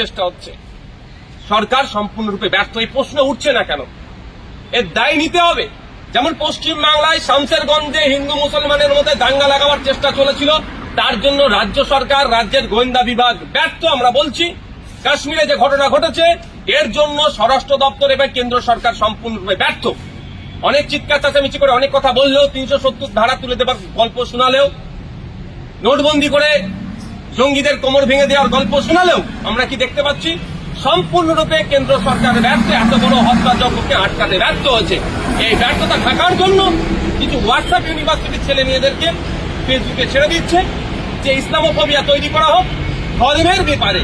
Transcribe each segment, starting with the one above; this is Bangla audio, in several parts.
চেষ্টা হচ্ছে। সরকার সম্পূর্ণরূপে ব্যর্থ, এই প্রশ্ন উঠছে না কেন? এর দায় নিতে হবে। যেমন পশ্চিম বাংলায় শামসেরগঞ্জে হিন্দু মুসলমানের মধ্যে দাঙ্গা লাগাবার চেষ্টা চলেছিল, তার জন্য রাজ্য সরকার, রাজ্যের গোয়েন্দা বিভাগ ব্যর্থ, আমরা বলছি। কাশ্মীরে যে ঘটনা ঘটেছে, এর জন্য স্বরাষ্ট্র দপ্তর এবং কেন্দ্র সরকার সম্পূর্ণরূপে ব্যর্থ। অনেক চিৎকার, চেঁচামেচি করে অনেক কথা বললেও তিনশো সত্তর ধারা তুলে দেবার গল্প শোনালেও, নোটবন্দি করে জঙ্গিদের কোমর ভেঙে দেওয়ার গল্প শোনালেও আমরা কি দেখতে পাচ্ছি? সম্পূর্ণরূপে কেন্দ্র সরকার ব্যর্থ এত বড় হত্যাযজ্ঞকে আটকাতে ব্যর্থ হয়েছে। এই ব্যর্থতা থাকার জন্য কিছু হোয়াটসঅ্যাপ ইউনিভার্সিটির ছেলে মেয়েদেরকে ফেসবুকে ছেড়ে দিচ্ছে যে ইসলামোফোবিয়া তৈরি করা হোক, ধর্মের ব্যাপারে।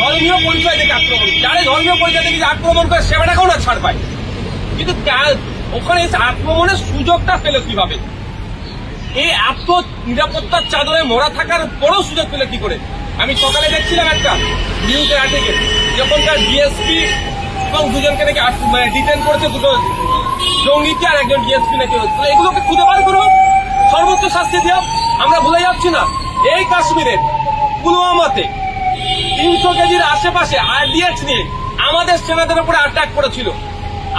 ধর্মীয় পরিচয় থেকে আক্রমণ। যারা ধর্মীয় পরিচয় থেকে আক্রমণ করে সেবাটাকেও না ছাড় পায়? কিন্তু ওখানে আক্রমণের সুযোগটা পেল কীভাবে? এই এত নিরাপত্তার চাদরে মোড়া থাকার পরও সুযোগ পেলে কি করে? আমি সকালে দেখছিলাম একটা নিউজের আর্টিকেল যখন তার ডিএসপি এবং দুজনকে নাকি মানে ডিটেন করেছে দুটো জঙ্গিকে আর একজন ডিএসপি নাকি এগুলোকে খুঁজে বার করো। সর্বোচ্চ শাস্তি দিও। আমরা ভুলে যাচ্ছি না। এই কাশ্মীরের পুলওয়ামাতে তিনশো কেজির আশেপাশে আরডিএক্স নিয়ে আমাদের সেনাদের উপরে অ্যাটাক করেছিল।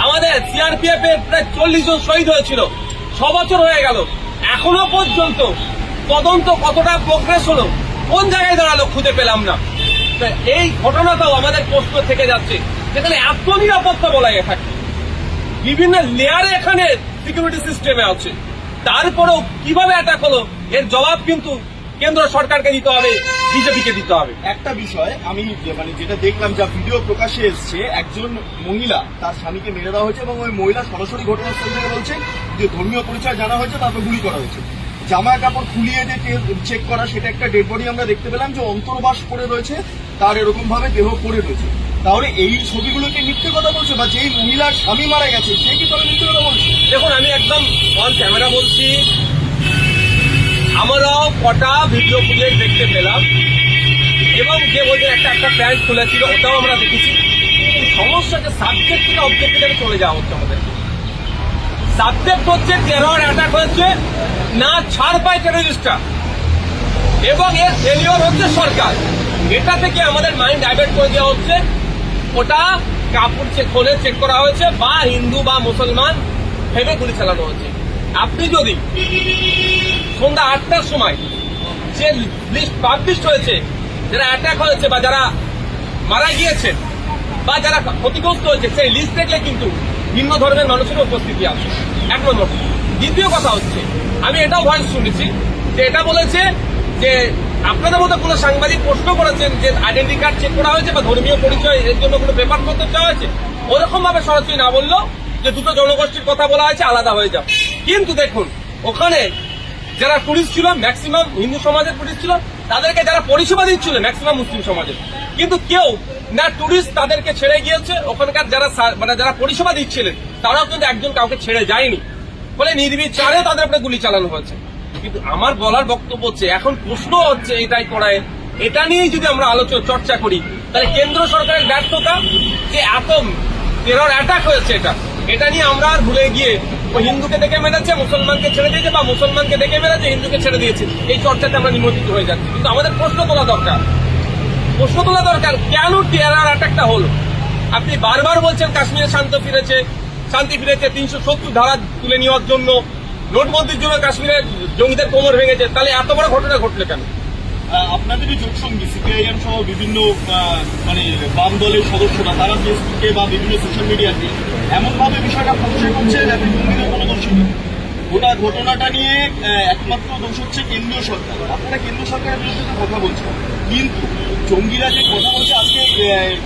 আমাদের সিআরপিএফ এর প্রায় চল্লিশ জন শহীদ হয়েছিল। ছ বছর হয়ে গেল। এখনও পর্যন্ত তদন্ত কতটা প্রোগ্রেস হলো, কোন জায়গায় দাঁড়াল খুঁজে পেলাম না। এই ঘটনাটাও আমাদের প্রশ্ন থেকে যাচ্ছে, যেখানে এত নিরাপত্তা বলা থাকে। বিভিন্ন লেয়ারে এখানে সিকিউরিটি সিস্টেমে আছে। তারপরেও কীভাবে অ্যাটাক হলো, এর জবাব কিন্তু কেন্দ্র সরকারকে দিতে হবে বিজেপিকে দিতে হবে। একটা বিষয় আমি মানে যেটা দেখলাম যা ভিডিও প্রকাশে এসছে একজন মহিলা তার স্বামীকে মেরে দেওয়া হয়েছে এবং ওই মহিলা সরাসরি ঘটনাস্থল থেকে বলছেন যে ধর্মীয় পরিচয় জানা হয়েছে তারপর গুলি করা হয়েছে। জামা কাপড় খুলিয়ে যে চেক করা সেটা একটা ডেড বডি আমরা দেখতে পেলাম যে অন্তর্বাস করে রয়েছে তার এরকম ভাবে দেহ পড়ে রয়েছে। তাহলে এই ছবিগুলোকে মিথ্যে কথা বলছে বা যেই মহিলার স্বামী মারা গেছে সে কি তাহলে মিথ্যে কথা বলছে? দেখুন আমি একদম অন ক্যামেরা বলছি আমরাও কটা ভিডিও ফুটেজ দেখতে পেলাম। এবং যে বলছে একটা একটা প্যান্ট খুলেছিল, ওটাও আমরা দেখেছি। সমস্যা যে সাবজেক্ট থেকে অবজেক্টিভে চলে যাওয়া হচ্ছে আমাদের। সাবজেক্ট হচ্ছে টেরর অ্যাটাক হয়েছে না ছাড় পায় টেরোরিস্টরা এবং এর ফেলিওর হচ্ছে সরকার। এটা থেকে আমাদের মাইন্ড ডাইভার্ট করে দেওয়া হচ্ছে। ওটা কাপড় চেক খোলে চেক করা হয়েছে, বা হিন্দু বা মুসলমান ভেবে গুলি চালানো হয়েছে আপনি যদি সন্ধ্যা আটটার সময় যে লিস্ট পাবলিশ হয়েছে, যারা অ্যাটাক হয়েছে বা যারা মারা গিয়েছেন বা যারা ক্ষতিগ্রস্ত হয়েছে, সেই লিস্ট দেখলে কিন্তু ভিন্ন ধরনের মানুষের উপস্থিতি আছে। এক নম্বর দ্বিতীয় কথা হচ্ছে, আমি এটাও ভয়েস শুনেছি যে এটা বলেছে যে আপনাদের মতো কোনো সাংবাদিক প্রশ্ন করেছেন যে আইডেন্টি কার্ড চেক করা হয়েছে বা ধর্মীয় পরিচয়, এর জন্য কোনো পেপার পত্র চাওয়া হয়েছে ওরকম ভাবে সরাসরি না বলল যে দুটো জনগোষ্ঠীর কথা বলা হয়েছে, আলাদা হয়ে যাও কিন্তু দেখুন, ওখানে যারা টুরিস্ট ছিল ম্যাক্সিমাম হিন্দু সমাজের পুলিশ ছিল, তাদেরকে যারা পরিষেবা দিচ্ছিল ম্যাক্সিমাম মুসলিম সমাজের। কিন্তু কেউ না টুরিস্ট তাদেরকে ছেড়ে গিয়েছে, ওখানকার যারা মানে যারা পরিষেবা দিচ্ছিলেন তারাও কিন্তু একজন কাউকে ছেড়ে যায়নি। ফলে নির্বিচারে তাদের উপরে গুলি চালানো হয়েছে। কিন্তু আমার বলার বক্তব্য হচ্ছে, এখন প্রশ্ন হচ্ছে এটাই করায়। এটা নিয়েই যদি আমরা আলোচনা চর্চা করি, তাহলে কেন্দ্র সরকারের ব্যর্থতা, যে এত টেরর অ্যাটাক হয়েছে এটা এটা নিয়ে আমরা আর ভুলে গিয়ে ও হিন্দুকে দেখে মেরেছে, মুসলমানকে ছেড়ে দিয়েছে বা মুসলমানকে দেখে মেরেছে, হিন্দুকে ছেড়ে দিয়েছে। এই চর্চাতে আমরা নিমজ্জিত হয়ে যাচ্ছি। কিন্তু আমাদের প্রশ্ন তোলা দরকার। প্রশ্ন তোলা দরকার, কেন টেরার অ্যাটাকটা হলো? আপনি বারবার বলছেন কাশ্মীরে শান্ত ফিরেছে, শান্তি ফিরেছে, তিনশো সত্তর ধারা তুলে নেওয়ার জন্য, নোটবন্দির জন্য কাশ্মীরের জঙ্গিদের কোমর ভেঙেছে। তাহলে এত বড় ঘটনা ঘটলো কেন? আপনাদেরই যোগসঙ্গী সিপিআইএম সহ বিভিন্ন মানে বাম দলের সদস্যরা, তারা ফেসবুকে বা বিভিন্ন সোশ্যাল মিডিয়াতে এমনভাবে বিষয়টা প্রচার করছে যাতে জঙ্গিদের কোনো গোটা ঘটনাটা নিয়ে একমাত্র দোষ হচ্ছে কেন্দ্রীয় সরকার আপনারা কেন্দ্র সরকারের বিরুদ্ধে কথা বলছেন। কিন্তু জঙ্গিরা যে কথা বলছে, আজকে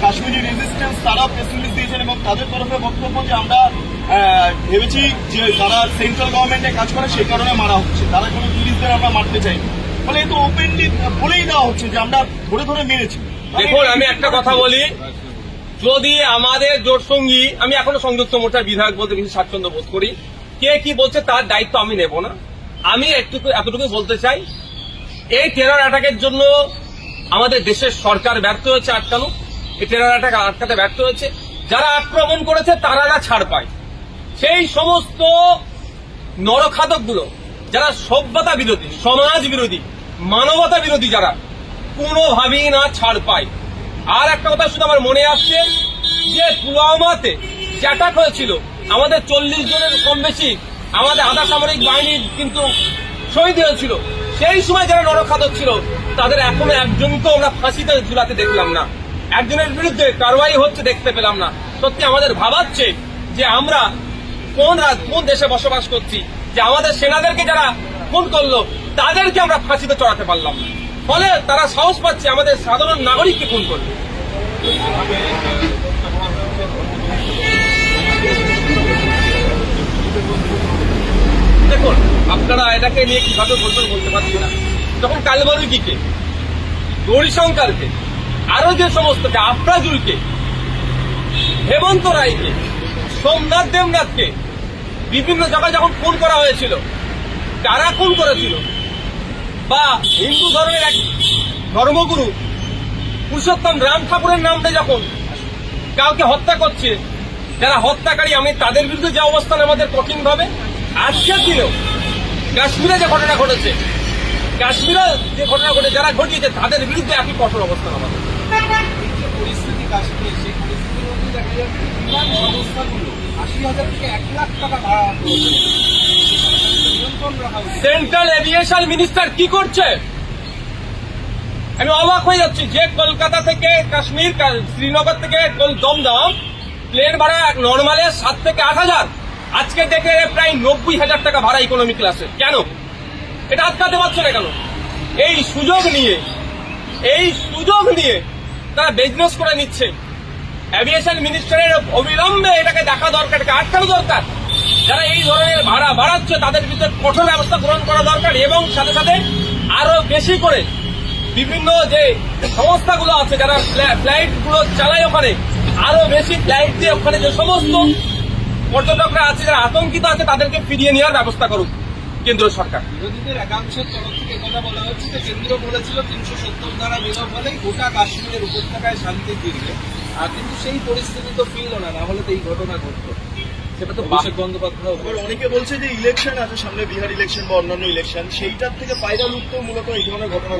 কাশ্মীরি রেজিস্ট্যান্স তারা প্রেস রিলিজ দিয়েছেন এবং তাদের তরফে বক্তব্য যে আমরা ভেবেছি যে তারা সেন্ট্রাল গভর্নমেন্টে কাজ করে সেই কারণে মারা হচ্ছে। তারা কোনো টুরিস্টদের আমরা মারতে চাই। ফলে তো ওপেনলি বলেই দেওয়া হচ্ছে যে আমরা ধরে ধরে মেরেছি। দেখুন, আমি একটা কথা বলি। যদি আমাদের জোট সঙ্গী, আমি এখনও সংযুক্ত মোর্চার বিধায়ক বলতে বেশি স্বাচ্ছন্দ্য বোধ করি, কে কি বলছে তার দায়িত্ব আমি নেব না। আমি একটু এতটুকু বলতে চাই, এই টেরর অ্যাটাকের জন্য আমাদের দেশের সরকার ব্যর্থ হয়েছে আটকানো। এই টেরর অ্যাটাক আটকাতে ব্যর্থ হয়েছে। যারা আক্রমণ করেছে, তারা ছাড় পায়। সেই সমস্ত নরখাদকগুলো যারা সভ্যতা বিরোধী, সমাজ বিরোধী, মানবতা বিরোধী যারা, কোনোভাবেই না ছাড় পায়। আর একটা কথা শুধু আমার মনে আসছে, যে পুলওয়ামাতে যে অ্যাটাক হয়েছিল, আমাদের চল্লিশ জনের কম বেশি আমাদের আধা সামরিক বাহিনী কিন্তু শহীদ হয়েছিল। সেই সময় যারা নরখাদক ছিল, তাদের এখনও একজনকে আমরা ফাঁসিতে ঝুলাতে দেখলাম না। একজনের বিরুদ্ধে কারবাই হচ্ছে দেখতে পেলাম না। সত্যি আমাদের ভাবাচ্ছে যে আমরা কোন কোন দেশে বসবাস করছি যে আমাদের সেনাদেরকে যারা খুন করল, তাদেরকে আমরা ফাঁসিতে চড়াতে পারলাম। ফলে তারা সাহস পাচ্ছে আমাদের সাধারণ নাগরিককে খুন করবে দেখুন, আপনারা এটাকে নিয়ে কীভাবে বলবেন বলতে পারছি না। যখন কালবরুকিকে গৌরীশঙ্করকে আরও যে সমস্ত আফরাজুলকে, হেমন্ত রায়কে, সোমনাথ দেবনাথকে বিভিন্ন জায়গায় যখন খুন করা হয়েছিল, কারা খুন করেছিল? বা হিন্দু ধর্মের এক ধর্মগুরু পুরুষোত্তম রাম ঠাকুরের নামটা যখন কাউকে হত্যা করছে, যারা হত্যাকারী, আমি তাদের বিরুদ্ধে যে অবস্থান আমাদের কঠিন ভাবে আজকের দিনেও কাশ্মীরে যে ঘটনা ঘটেছে, কাশ্মীরে যে ঘটনা ঘটে যারা ঘটিয়েছে, তাদের বিরুদ্ধে একই কঠোর অবস্থান আমাদের। পরিস্থিতি কাশ্মীর, সেই পরিস্থিতির মধ্যে দেখা যাচ্ছে সেন্ট্রাল এভিয়েশন মিনিস্টার কি করছে? আমি অবাক হয়ে যাচ্ছি যে কলকাতা থেকে কাশ্মীর শ্রীনগর থেকে দমদম প্লেন ভাড়া নর্মালে সাত থেকে আট হাজার। আজকে দেখে প্রায় নব্বই হাজার টাকা ভাড়া ইকোনমি ক্লাসে কেন? এটা আটকাতে পারছে না কেন? এই সুযোগ নিয়ে, এই সুযোগ নিয়ে তারা বিজনেস করে নিচ্ছে। অ্যাভিয়েশন মিনিস্টারের অবিলম্বে এটাকে দেখা দরকার, এটাকে আটকানো দরকার। যারা এই ধরনের ভাড়া বাড়াচ্ছে, তাদের বিরুদ্ধে কঠোর ব্যবস্থা গ্রহণ করা দরকার এবং সাথে সাথে আরও বেশি করে বিভিন্ন যে সংস্থাগুলো আছে, যারা ফ্লাইটগুলো চালায় ওখানে, আরও বেশি ফ্লাইট দিয়ে ওখানে যে সমস্ত পর্যটকরা আছে, যারা আতঙ্কিত আছে, তাদেরকে ফিরিয়ে নেওয়ার ব্যবস্থা করুক কেন্দ্র সরকার। বিরোধীদের একাংশের তরফ থেকে কথা বলা হচ্ছে যে কেন্দ্র বলেছিল তিনশো সত্তর ধারা বিলোপ হলেই গোটা কাশ্মীরের উপত্যকায় শান্তি ফিরবে। আর কিন্তু সেই পরিস্থিতি তো ফিরল না না হলে তো এই ঘটনা ঘটতো। সেটা তো অভিষেক বন্দ্যোপাধ্যায় অনেকে বলছে যে ইলেকশন আছে সামনে বিহার ইলেকশন বা অন্যান্য ইলেকশন সেইটার থেকে ফায়দা লুটতেও মূলত এই ধরনের ঘটনা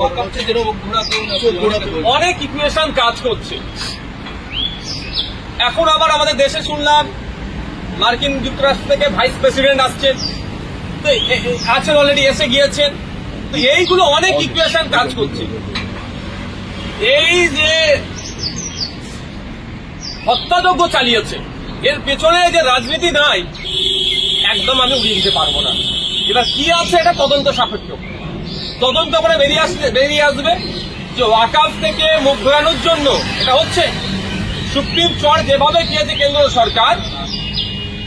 অনেক ইকুয়েশন কাজ করছে। এখন আবার আমাদের দেশে শুনলাম মার্কিন যুক্তরাষ্ট্র থেকে ভাইস প্রেসিডেন্ট আসছেন আছেন অলরেডি এসে গিয়েছেন। তো এইগুলো অনেক ইকুয়েশন কাজ করছে। এই যে হত্যাযজ্ঞ চালিয়েছে। এর পেছনে যে রাজনীতি নাই, একদম আমি উড়িয়ে দিতে পারব না। এবার কি আছে এটা তদন্ত সাপেক্ষ। তদন্ত করে বেরিয়ে আসবে বেরিয়ে আসবে যে ওয়াকাফ থেকে মুখ ঘোরানোর জন্য এটা হচ্ছে। সুপ্রিম চর যেভাবে গিয়েছে কেন্দ্র সরকার,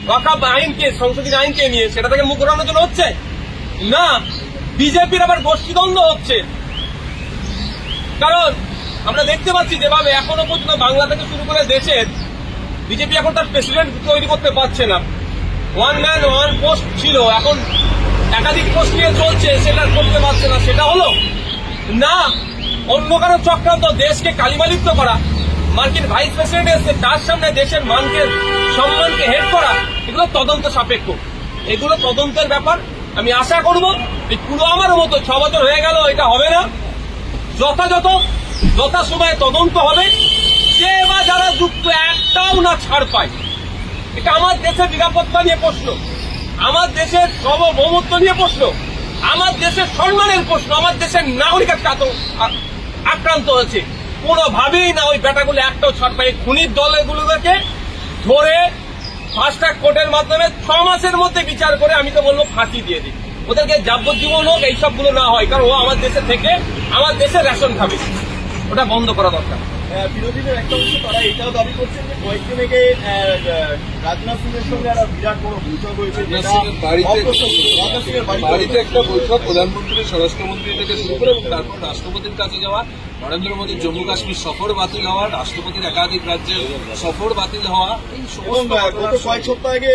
ওয়াকাফ আইনকে, সংশোধিত আইনকে নিয়ে সেটা থেকে মুখ ঘোরানোর জন্য হচ্ছে? না, বিজেপির আবার গোষ্ঠীদ্বন্দ্ব হচ্ছে। কারণ আমরা দেখতে পাচ্ছি যেভাবে এখনও পর্যন্ত বাংলা থেকে শুরু করে দেশের বিজেপি এখন তার প্রেসিডেন্ট তৈরি করতে পারছে না। ওয়ান ম্যান ওয়ান পোস্ট ছিল। এখন একাধিক পোস্ট নিয়ে চলছে, সেটা করতে পারছে না। সেটা হলো, না, অন্য কারও চক্রান্ত দেশকে কালিমালিপ্ত করা, মার্কিন ভাইস প্রেসিডেন্ট এসে তার সামনে দেশের মানকে, সম্মানকে হেড করা, এগুলো তদন্ত সাপেক্ষ। এগুলো তদন্তের ব্যাপার। আমি আশা করব, এই পুরো আমার মতো ছ বছর হয়ে গেল, এটা হবে না। যথাযথ যথা সময়ে তদন্ত হবে। যে বা যারা যুক্ত, একটাও না ছাড় পায়। এটা আমার দেশের নিরাপত্তা নিয়ে প্রশ্ন। আমার দেশের সার্বভৌমত্ব নিয়ে প্রশ্ন। আমার দেশের সম্মানের প্রশ্ন। আমার দেশের নাগরিক আত- আক্রান্ত হয়েছে। কোনোভাবেই না ওই বেটাগুলো একটাও ছাড় পায় খুনির দলগুলোকে ধরে ফাস্ট ট্র্যাক কোর্টের মাধ্যমে ছ মাসের মধ্যে বিচার করে আমি তো বলব ফাঁসি দিয়ে দিই। ওদেরকে যাবজ্জীবন হোক, এইসবগুলো না হয়। কারণ ও আমার দেশে থেকে, আমার দেশে রেশন খাবে। ওটা বন্ধ করা দরকার। বিরোধীদের একটা অংশ তারা এটাও দাবি করছেন যে কয়েকদিন আগে আহ, আহ, রাজনাথ সিং এর সঙ্গে একটা বিরাট বড় বৈঠক হয়েছে বাড়িতে- একটা বৈঠক প্রধানমন্ত্রী স্বরাষ্ট্রমন্ত্রী থেকে শুরু করে এবং তারপর রাষ্ট্রপতির কাছে যাওয়া নরেন্দ্র মোদীর জম্মু কাশ্মীর সফর বাতিল হওয়া রাষ্ট্রপতির একাধিক রাজ্যের সফর বাতিল হওয়া গত কয়েক সপ্তাহ আগে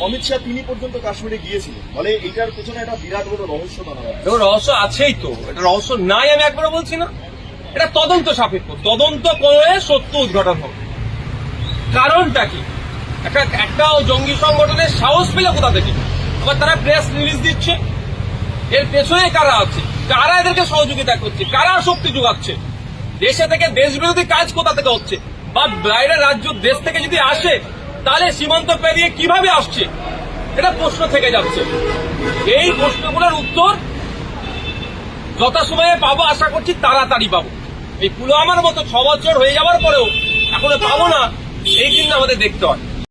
অমিত শাহ তিনি পর্যন্ত কাশ্মীরে গিয়েছিলেন। ফলে এটার পেছনে একটা বিরাট বড় রহস্য দেখো রহস্য আছেই তো এটা রহস্য নাই আমি একবারও বলছি না। এটা তদন্ত সাপেক্ষ। তদন্ত করে সত্য উদ্ঘাটন হবে। কারণটা কি? একটা একটা জঙ্গি সংগঠনের সাহস পেলে কোথা থেকে? আবার তারা প্রেস রিলিজ দিচ্ছে। এর পেছনে কারা আছে? কারা এদেরকে সহযোগিতা করছে? কারা শক্তি যোগাচ্ছে? দেশে থেকে দেশ বিরোধী কাজ কোথা থেকে হচ্ছে? বা বাইরের রাজ্য দেশ থেকে যদি আসে, তাহলে সীমান্ত পেরিয়ে কীভাবে আসছে? এটা প্রশ্ন থেকে যাচ্ছে। এই প্রশ্নগুলোর উত্তর যথাসময়ে পাবো, আশা করছি তাড়াতাড়ি পাবো। এই পুলওয়ামার মতো ছ বছর হয়ে যাওয়ার পরেও এখনও পাবো না এই দিন আমাদের দেখতে হয়।